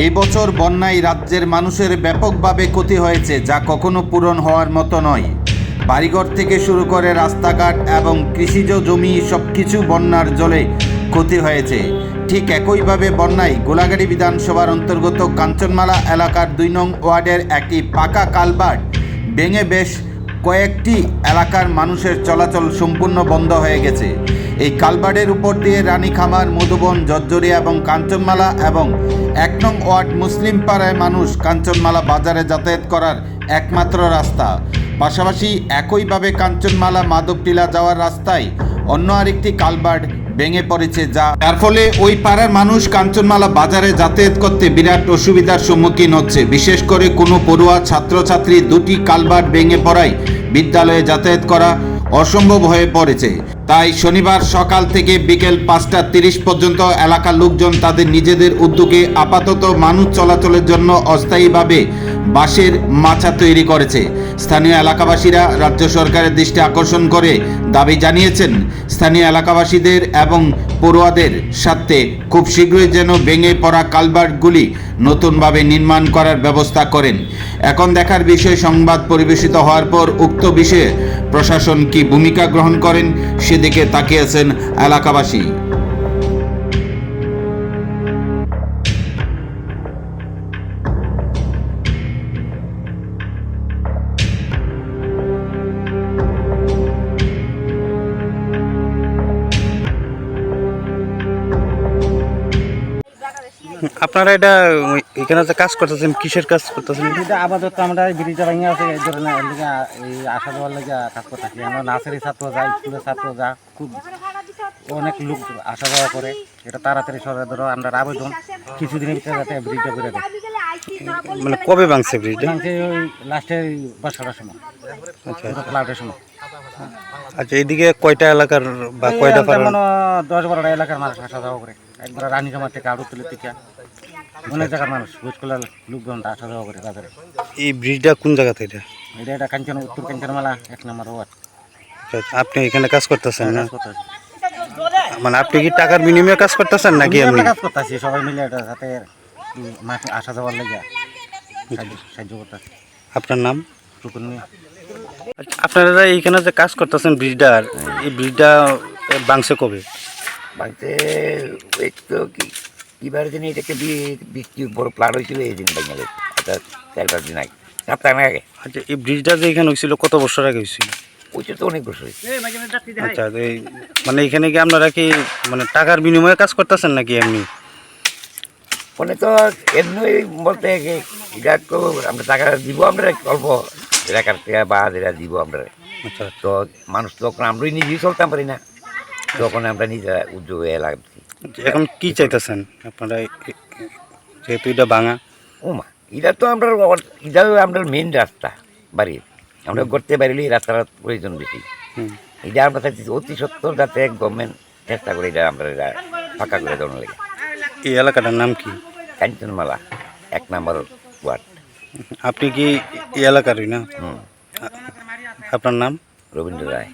এই বছর বন্যায় রাজ্যের মানুষের ব্যাপকভাবে ক্ষতি হয়েছে, যা কখনো পূরণ হওয়ার মতো নয়। বাড়িঘর থেকে শুরু করে রাস্তাঘাট এবং কৃষিজ জমি সব কিছু বন্যার জলে ক্ষতি হয়েছে। ঠিক একইভাবে বন্যায় গোলাগাড়ি বিধানসভার অন্তর্গত কাঞ্চনমালা এলাকার দুই নং ওয়ার্ডের একটি পাকা কালভার্ট ভেঙে বেশ কয়েকটি এলাকার মানুষের চলাচল সম্পূর্ণ বন্ধ হয়ে গেছে। এই কালভার্টের উপর দিয়ে রানীখামার মধুবন, জর্জরিয়া এবং কাঞ্চনমালা এবং এক নং ওয়ার্ড মুসলিম পাড়ায় মানুষ কাঞ্চনমালা বাজারে যাতায়াত করার একমাত্র রাস্তা। পাশাপাশি একইভাবে কাঞ্চনমালা মাধবটিলা যাওয়ার রাস্তায় অন্য আরেকটি কালভার্ট ভেঙে পড়েছে যা যার ফলে ওই পাড়ার মানুষ কাঞ্চনমালা বাজারে যাতায়াত করতে বিরাট অসুবিধার সম্মুখীন হচ্ছে। বিশেষ করে কোনো পড়ুয়া, ছাত্রছাত্রী দুটি কালভার্ট ভেঙে পড়ায় বিদ্যালয়ে যাতায়াত করা অসম্ভব হয়ে পড়েছে। তাই শনিবার সকাল থেকে বিকেল পাঁচটা তিরিশ পর্যন্ত এলাকার লোকজন তাদের নিজেদের উদ্যোগে আপাতত মানুষ চলাচলের জন্য অস্থায়ীভাবে বাঁশের মাছা তৈরি করেছে। স্থানীয় এলাকাবাসীরা রাজ্য সরকারের দৃষ্টি আকর্ষণ করে দাবি জানিয়েছেন। স্থানীয় এলাকাবাসীদের এবং পড়ুয়াদের সাথে খুব শীঘ্রই যেন ভেঙে পড়া কালভার্টগুলি নতুনভাবে নির্মাণ করার ব্যবস্থা করেন। এখন দেখার বিষয়, সংবাদ পরিবেশিত হওয়ার পর উক্ত বিষয়ে প্রশাসন কি ভূমিকা গ্রহণ করেন, সেদিকে তাকিয়েছেন এলাকাবাসী। আপনারা এটা এখানে যে কাজ করতেছেন কিসের কাজ করতেছেন? এটা আপাতত আমরা ব্রিজটা ভেঙে আছে এই ধরনের লিগা এই আসা যাওয়ার লেগে কাজ করতেছি। আমরা নার্সারি ছাত্র যাই স্কুলের ছাত্র যা খুব অনেক লোক আসা যাওয়া করে। এটা তাড়াতাড়ি সরকার ধরো আমরা আবেদন কিছুদিনের ভিতরে যাতে ব্রিজটা করে দেয়। মানে কবে ভাঙছে ব্রিজটা? ভাঙছে ওই লাস্টের বর্ষাটার সময়। আচ্ছা ফ্লাটের সময়। আচ্ছা এইদিকে কয়টা এলাকার বা কয়টা দশ বারোটা এলাকার মানুষ আসা যাওয়া করে। একবার রানী জমা থেকে আড়ু তুলে থেকে। অনেক জায়গার মানুষ ভোজকলার লোকজন আসা যাওয়া করে বাজারে। এই ব্রিজটা কোন জায়গাতে এটা এটা এটা কাঞ্চন উত্তর কাঞ্চনমালা এক নম্বর ওয়ার্ড। আচ্ছা, আচ্ছা, আপনি এখানে কাজ করতেছেন না? মানে আপনি কি টাকার বিনিময়ে কাজ করতেছেন নাকি এমনি? কাজ করতেছি সবাই মিলে এটা সাথে মাঠে আসা যাওয়ার লেগে সাহায্য করতেছি। আপনার নাম? নিয়ে আচ্ছা, আপনারা এইখানে যে কাজ করতেছেন ব্রিজটার এই ব্রিজটা ভাঙছে কবে? ওই তো কি কিবার দিন এটাকে বৃষ্টি বড় প্লাট হয়েছিল এই দিন ভেঙে গেছে। এটা চার পাঁচ দিন আগে। সপ্তাহ আগে। আচ্ছা এই ব্রিজটা যে এখানে হয়েছিল কত বছর আগে হয়েছিল? ওইটা তো অনেক বছর আচ্ছা এই মানে এখানে কি আপনারা কি মানে টাকার বিনিময়ে কাজ করতেছেন নাকি এমনি? ফোনে তো এমনি বলতে কি এটা তো আমরা টাকা দিব আমরা অল্প টাকার টাকা বা যেটা দিব আমরা। আচ্ছা তো মানুষ তখন আমরাই নিজেই চলতাম পারি না। তখন আমরা নিজেরা উদ্যোগ হয়ে লাগছি। এখন কি চাইতেছেন? আপনারা যেহেতু এটা ভাঙা। ওমা এটা তো আমরা এটা আমরা মেন রাস্তা বাড়ির আমরা করতে পারিলে রাস্তার প্রয়োজন বেশি। এটা আমরা চাইছি অতি সত্তর যাতে গভর্নমেন্ট চেষ্টা করে এটা আমরা এটা ফাঁকা করে দেওয়ার লেগে। এই এলাকাটার নাম কি? কাঞ্চনমালা এক নম্বর ওয়ার্ড। আপনি কি এই এলাকারই না? আপনার নাম? রবীন্দ্র রায়।